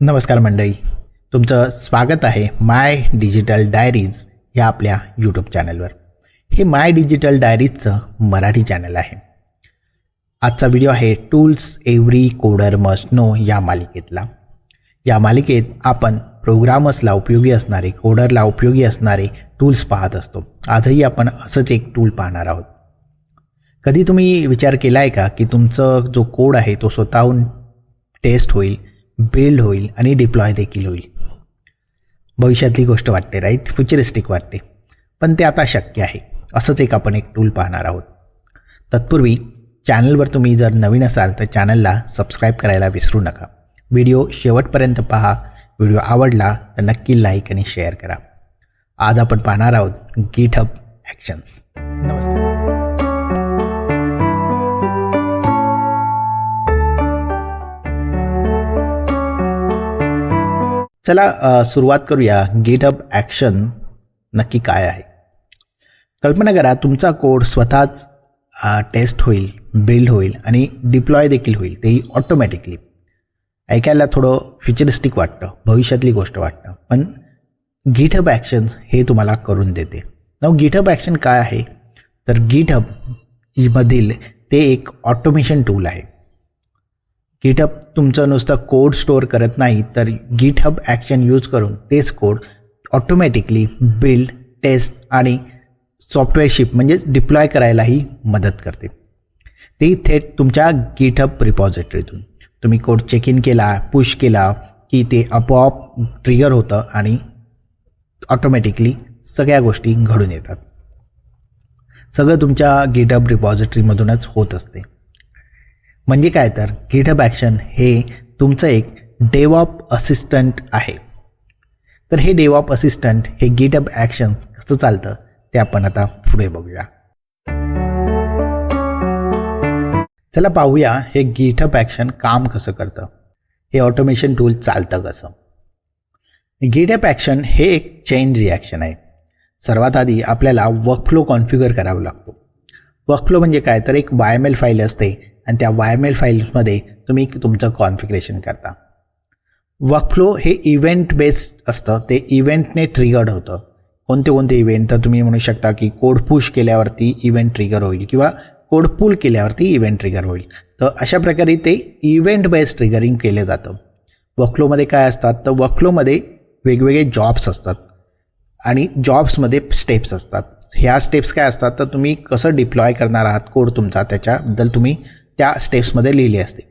नमस्कार मंडळी. तुमचं स्वागत आहे माय डिजिटल डायरीज या आपल्या यूट्यूब चॅनलवर. हे माय डिजिटल डायरीजचं मराठी चॅनल आहे. आजचा व्हिडिओ आहे tools every coder must know या मालिकेतला. या मालिकेत आपण प्रोग्रामर्सला उपयोगी असणारे कोडरला उपयोगी असणारे टूल्स पाहत असतो. आजही आपण असंच एक टूल पाहणार आहोत. कधी तुम्ही विचार केला आहे का की तुमचं जो कोड आहे तो स्वतःहून टेस्ट होईल? बिल्ड होईल आणि डिप्लॉय देखील होईल. भविष्यातली गोष्ट वाटते राईट फ्युचरिस्टिक वाटते. पण ते आता शक्य आहे. असंच एक आपण एक टूल पाहणार आहोत. तत्पूर्वी चॅनलवर तुम्ही जर नवीन असाल तर चॅनलला सबस्क्राईब करायला विसरू नका. व्हिडिओ शेवटपर्यंत पहा. व्हिडिओ आवडला तर नक्की लाईक आणि शेअर करा. आज आपण पाहणार आहोत गिट हब ॲक्शन्स नमस्कार. चला सुरुवात करूया. गिटअप ॲक्शन नक्की काय आहे? कल्पना करा तुमचा कोड स्वतःच टेस्ट होईल बिल्ड होईल आणि डिप्लॉय देखील होईल. तेही ऑटोमॅटिकली ऐकायला थोडं फ्युचरिस्टिक वाटतं भविष्यातली गोष्ट वाटतं. पण गिटहब ॲक्शन्स हे तुम्हाला करून देते. नव गिटहब ॲक्शन काय आहे? तर गिटहबमधील ते एक ऑटोमेशन टूल आहे. गिटहब तुमचं नुसतं कोड स्टोअर करत नाही तर गिटहब ॲक्शन यूज करून तेच कोड ऑटोमॅटिकली बिल्ड टेस्ट आणि सॉफ्टवेअर शिप म्हणजेच डिप्लॉय करायलाही मदत करते. ती थेट तुमच्या गिटहब रिपॉझिटरीतून तुम्ही कोड चेक इन केला पुश केला की ते आपोआप ट्रिगर होतं आणि ऑटोमॅटिकली सगळ्या गोष्टी घडून येतात. सगळं तुमच्या गिटहब रिपॉझिटरीमधूनच होत असते. म्हणजे काय तर गिटहब ॲक्शन हे तुमचं एक डेवॉप असिस्टंट आहे. तर हे डेवॉप असिस्टंट हे गिटहब ॲक्शन्स कसं चालतं ते आपण आता पुढे बघूया. चला पाहूया हे गिटहब ॲक्शन काम कसं करतं. हे ऑटोमेशन टूल चालतं कसं. गिटहब ॲक्शन हे एक चेन रिॲक्शन आहे. सर्वात आधी आपल्याला वर्कफ्लो कॉन्फिगर करावा लागतो. वर्कफ्लो म्हणजे काय तर एक वाय एम एल फाईल असते. आणि त्या वाय एम एल फाईलमध्ये तुम्ही तुमचं कॉन्फिग्रेशन करता. वर्कफ्लो हे इव्हेंट बेस्ड असतं. ते इव्हेंटने ट्रिगर्ड होतं. कोणते कोणते इव्हेंट तर तुम्ही म्हणू शकता की कोड पुश केल्यावरती इव्हेंट ट्रिगर होईल किंवा कोड पुल केल्यावरती इव्हेंट ट्रिगर होईल. तर अशा प्रकारे ते इव्हेंट बेस्ड ट्रिगरिंग केलं जातं. वर्कफ्लोमध्ये काय असतात? तर वर्कफ्लोमध्ये वेगवेगळे जॉब्स असतात. आणि जॉब्समध्ये स्टेप्स असतात. ह्या स्टेप्स काय असतात? तर तुम्ही कसं डिप्लॉय करणार आहात कोड तुमचा? त्याच्याबद्दल तुम्ही त्या स्टेप्समध्ये लिहिले असते.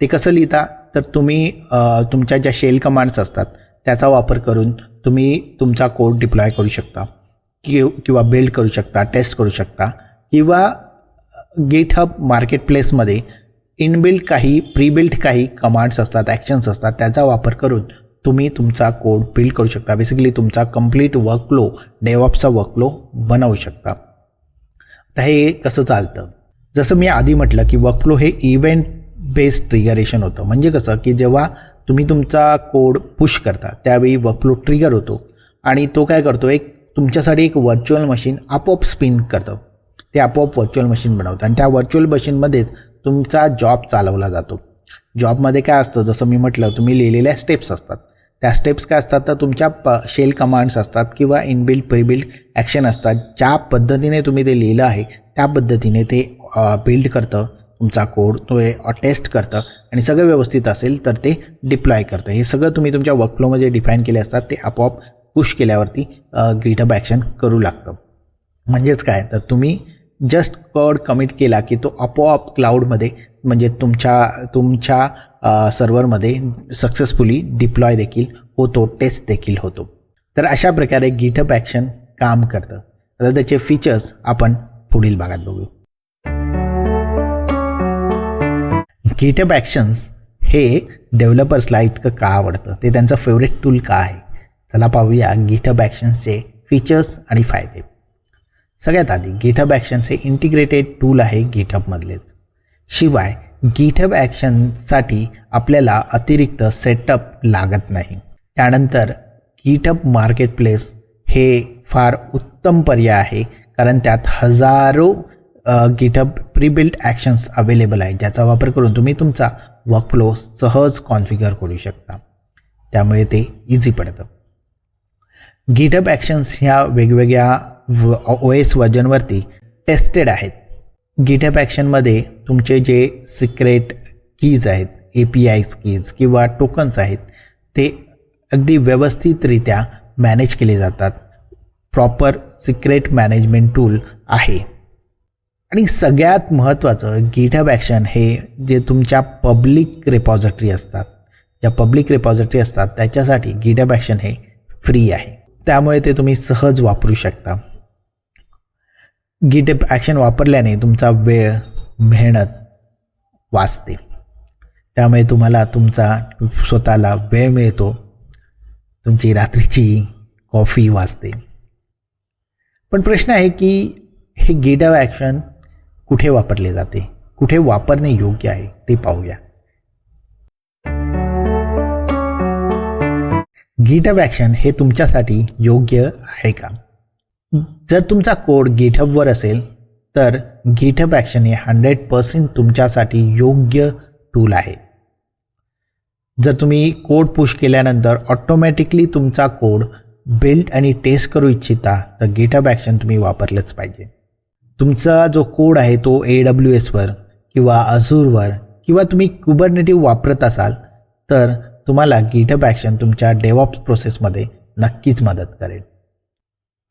ते कसं लिहिता? तर तुम्ही तुमच्या ज्या शेल कमांड्स असतात त्याचा वापर करून तुम्ही तुमचा कोड डिप्लॉय करू शकता कि किंवा बिल्ड करू शकता टेस्ट करू शकता किंवा गेटहब मार्केट प्लेसमध्ये इनबिल्ड काही प्रीबिल्ड काही कमांड्स असतात ॲक्शन्स असतात त्याचा वापर करून तुम्ही तुमचा कोड बिल्ड करू शकता. बेसिकली तुमचा कंप्लीट वर्कफ्लो डेवॉपचा वर्कफ्लो बनवू शकता. आता हे कसं चालतं? जसं मी आधी म्हटलं की वर्कफ्लो हे इव्हेंट बेस्ड ट्रिगरेशन होतं. म्हणजे कसं की जेव्हा तुम्ही तुमचा कोड पुश करता त्यावेळी वर्कफ्लो ट्रिगर होतो. आणि तो काय करतो? एक तुमच्यासाठी एक व्हर्च्युअल मशीन आपोआप स्पिन करतं. ते आपोआप व्हर्च्युअल मशीन बनवतं. आणि त्या व्हर्च्युअल मशीनमध्येच तुमचा जॉब चालवला जातो. जॉबमध्ये काय असतं? जसं मी म्हटलं तुम्ही लिहिलेल्या स्टेप्स असतात. त्या स्टेप्स काय असतात? तर तुमच्या प शेल कमांड्स असतात किंवा इनबिल्ड प्रीबिल्ड ॲक्शन असतात. ज्या पद्धतीने तुम्ही ते लिहिलं आहे त्या पद्धतीने ते बिल्ड करतं तुमचा कोड तो टेस्ट करतं आणि सगळं व्यवस्थित असेल तर ते डिप्लॉय करतं. हे सगळं तुम्ही तुमच्या वर्कफ्लोमध्ये डिफाईन केले असतात ते आपोआप पुश केल्यावरती गिटअप ॲक्शन करू लागतं. म्हणजेच काय? तर तुम्ही जस्ट कोड कमिट केला की तो आपोआप क्लाउडमध्ये म्हणजे तुमच्या तुमच्या सर्व्हरमध्ये सक्सेसफुली डिप्लॉय देखील होतो टेस्ट देखील होतो. तर अशा प्रकारे गिटअप ॲक्शन काम करतं. आता त्याचे फीचर्स आपण पुढील भागात बघू. गिटअप ॲक्शन्स हे डेव्हलपर्सला इतकं का आवडतं? ते त्यांचं फेवरेट टूल का आहे? चला पाहूया गिटअप ॲक्शन्सचे फीचर्स आणि फायदे. सगळ्यात आधी गिटहब ॲक्शन्स हे इंटिग्रेटेड टूल आहे गिटहबमधलेच शिवाय गिटहब ॲक्शनसाठी आपल्याला अतिरिक्त सेटअप लागत नाही. त्यानंतर गिटहब मार्केट प्लेस हे फार उत्तम पर्याय आहे कारण त्यात हजारो गिटहब प्रीबिल्ट ॲक्शन्स अवेलेबल आहेत ज्याचा वापर करून तुम्ही तुमचा वर्कफ्लो सहज कॉन्फिगर करू शकता. त्यामुळे ते इझी पडतं. गिटअप ॲक्शन्स ह्या वेगवेगळ्या व ओ एस वर्जनवरती टेस्टेड आहेत. गिटअप ॲक्शनमध्ये तुमचे जे सिक्रेट कीज आहेत ए पी आयज कीज किंवा टोकन्स आहेत ते अगदी व्यवस्थितरित्या मॅनेज केले जातात. प्रॉपर सिक्रेट मॅनेजमेंट टूल आहे. आणि सगळ्यात महत्त्वाचं गिटहब ॲक्शन हे जे तुमच्या पब्लिक रिपॉझिटरी असतात ज्या पब्लिक रिपॉझिटरी असतात त्याच्यासाठी गिटहब ॲक्शन हे फ्री आहे. त्यामुळे ते तुम्ही सहज वापरू शकता. गिटअप ॲक्शन वापरल्याने तुमचा वेळ मेहनत वाचते. त्यामुळे तुम्हाला तुमचा स्वतःला वेळ मिळतो. तुमची रात्रीची कॉफी वाचते. पण प्रश्न आहे की हे गिटअप ॲक्शन कुठे वापरले जाते कुठे वापरणे योग्य आहे ते पाहूया. गिटअप ॲक्शन हे तुमच्यासाठी योग्य आहे का? जर तुमचा कोड गिटहबवर असेल तर गिटहब ॲक्शन हे हंड्रेड पर्सेंट तुमच्यासाठी योग्य टूल आहे. जर तुम्ही कोड पुश केल्यानंतर ऑटोमॅटिकली तुमचा कोड बिल्ड आणि टेस्ट करू इच्छिता तर गिटहब ॲक्शन तुम्ही वापरलंच पाहिजे. तुमचा जो कोड आहे तो ए डब्ल्यू एसवर किंवा अझूरवर किंवा तुम्ही कुबरनेटिव्ह वापरत असाल तर तुम्हाला गिटअप ॲक्शन तुमच्या डेवॉप्स प्रोसेसमध्ये नक्कीच मदत करेल.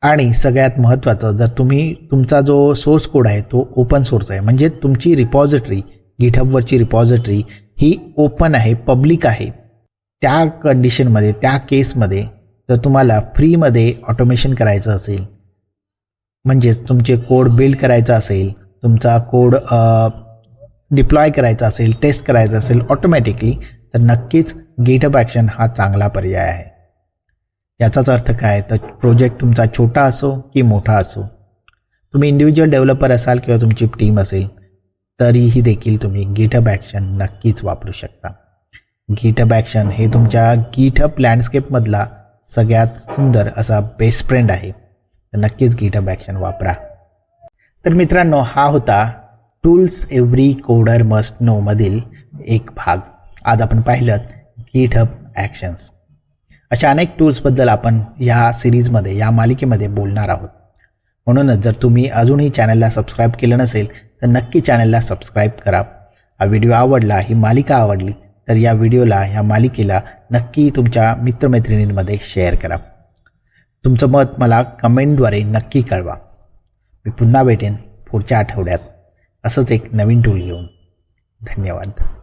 आणि सगळ्यात महत्त्वाचं जर तुम्ही तुमचा जो सोर्स कोड आहे तो ओपन सोर्स आहे म्हणजे तुमची रिपॉझिटरी गिटहबवरची रिपॉझिटरी ही ओपन आहे पब्लिक आहे त्या कंडिशनमध्ये त्या केसमध्ये जर तुम्हाला फ्रीमध्ये ऑटोमेशन करायचं असेल म्हणजेच तुमचे कोड बिल्ड करायचा असेल तुमचा कोड डिप्लॉय करायचा असेल टेस्ट करायचा असेल ऑटोमॅटिकली तर नक्कीच गेटअप ॲक्शन हा चांगला पर्याय आहे. याचाच अर्थ काय? तर प्रोजेक्ट तुमचा छोटा असो की मोठा असो. तुम्ही इंडिव्हिज्युअल डेव्हलपर असाल किंवा तुमची टीम असेल तरीही देखील तुम्ही गिटअप ॲक्शन नक्कीच वापरू शकता. गिटअप ॲक्शन हे तुमच्या गिटअप लँडस्केपमधला सगळ्यात सुंदर असा बेस्ट फ्रेंड आहे. तर नक्कीच गिटअप ॲक्शन वापरा. तर मित्रांनो हा होता टूल्स एव्हरी कोडर मस्ट नोमधील एक भाग. आज आपण पाहिलं गिटअप ॲक्शन्स अशा अनेक टूल्सबद्दल आपण या सिरीजमध्ये या मालिकेमध्ये बोलणार आहोत. म्हणूनच जर तुम्ही अजूनही चॅनलला सबस्क्राईब केलं नसेल तर नक्की चॅनलला सबस्क्राईब करा. हा व्हिडिओ आवडला ही मालिका आवडली तर या व्हिडिओला ह्या मालिकेला नक्की तुमच्या मित्रमैत्रिणींमध्ये शेअर करा. तुमचं मत मला कमेंटद्वारे नक्की कळवा. मी पुन्हा भेटेन पुढच्या आठवड्यात. असंच एक नवीन टूल घेऊन. धन्यवाद.